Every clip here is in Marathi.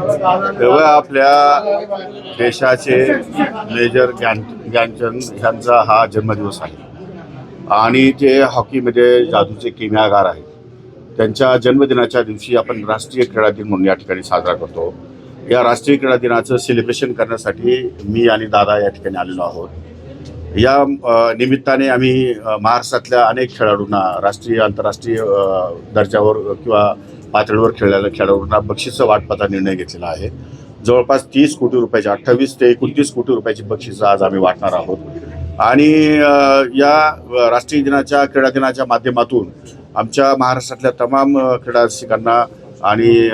तेव्हा आपल्या देशाचे मेजर ज्ञान ज्ञानचंद ह्यांचा हा जन्मदिवस आहे. आणि ते हॉकीमध्ये जादूचे किम्यागार आहेत त्यांच्या जन्मदिनाच्या दिवशी आपण राष्ट्रीय क्रीडा दिन म्हणून या ठिकाणी साजरा करतो. या राष्ट्रीय क्रीडा दिनाचं सेलिब्रेशन करण्यासाठी मी आणि दादा या ठिकाणी आलेलो आहोत. या निमित्ताने आम्ही महाराष्ट्रातल्या अनेक खेळाडूंना राष्ट्रीय आंतरराष्ट्रीय दर्जावर किंवा पातळीवर खेळलेल्या खेळाडूंना बक्षिसं वाटपाचा निर्णय घेतलेला आहे. जवळपास तीस कोटी रुपयाची अठ्ठावीस ते एकोणतीस कोटी रुपयाची बक्षिसं आज आम्ही वाटणार आहोत. आणि या राष्ट्रीय दिनाच्या क्रीडा दिनाच्या माध्यमातून आमच्या महाराष्ट्रातल्या तमाम अ, क्रीडा रसिकांना आणि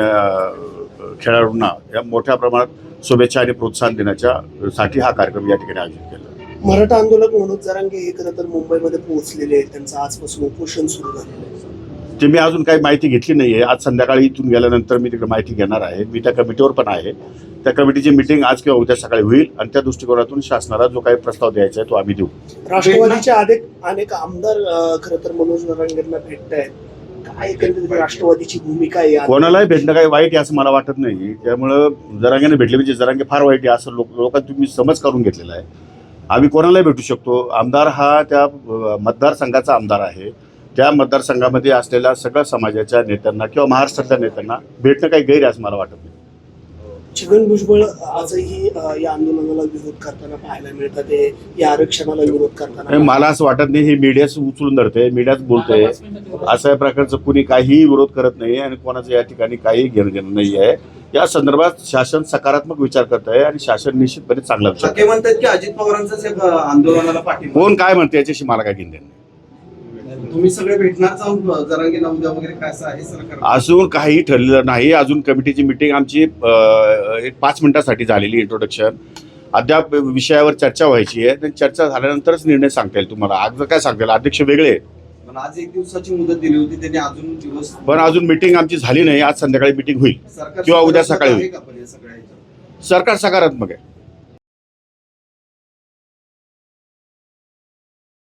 खेळाडूंना या मोठ्या प्रमाणात शुभेच्छा आणि प्रोत्साहन देण्याच्या साठी हा कार्यक्रम या ठिकाणी आयोजित केला. मराठा आंदोलक मनोज जरांगे हे खरं तर मुंबईमध्ये पोहोचलेले आहेत. त्यांचं आजपासून उपोषण सुरू झालेलं आहे. ते मी अजून काही माहिती घेतली नाही आहे आज संध्याकाळी इथून गेल्यानंतर मी तिकडे माहिती घेणार आहे. मी त्या कमिटीवर पण आहे. त्या कमिटीची मिटिंग आज किंवा उद्या सकाळी होईल आणि त्या दृष्टिकोनातून शासनाला जो काही प्रस्ताव द्यायचा आहे तो आम्ही देऊ. राष्ट्रवादीचे अनेक अनेक आमदार खरं तर मनोज जरांगेंना भेटत आहेत काय एकंदरीत राष्ट्रवादीची भूमिका आहे कोणालाही भेटणं काही वाईट आहे असं मला वाटत नाही त्यामुळं जरांगेने भेटले म्हणजे जरांगे फार वाईट आहे असं लोक लोकांनी तुम्ही समज करून घेतलेला आहे. आम्ही कोणालाही भेटू शकतो. आमदार हा त्या मतदारसंघाचा आमदार आहे. त्या मतदारसंघामध्ये असलेल्या सगळ्या समाजाच्या नेत्यांना किंवा महाराष्ट्रातल्या नेत्यांना भेटणं काही गैर आहे असं मला वाटत नाही. छगन भुजबळ आजही या आंदोलनाला विरोध करताना पाहायला मिळतात ते या आरक्षणाला विरोध करताना मला असं वाटत नाही हे मीडियाच उचलून धरते मीडियाच बोलते अशा प्रकारचं कुणी काहीही विरोध करत नाही आणि कोणाचं या ठिकाणी काही घेणं देणं नाही आहे या संदर्भात शासन सकारात्मक विचार करत आहे आणि शासन निश्चितपणे चांगला विचार म्हणतात की अजित ब- आंदोलनाला पाठिंबा कोण काय म्हणते याच्याशी मला काय घेणं नाही. तुम्ही सगळे भेटणार जरांगीला उद्या वगैरे काय असं आहे सरकार? अजून काही ठरलेलं नाही. अजून कमिटीची मिटिंग आमची एक पाच मिनिटासाठी झालेली इंट्रोडक्शन अद्याप विषयावर चर्चा व्हायची आहे. चर्चा झाल्यानंतरच निर्णय सांगता येईल तुम्हाला. आज काय सांगता येईल? अध्यक्ष वेगळे. पण आज एक दिवसाची मुदत दिली होती त्यांनी अजून दिवस पण अजून मिटिंग आमची झाली नाही. आज संध्याकाळी मिटिंग होईल. किंवा उद्या सकाळी होईल. सरकार सकारात्मक आहे.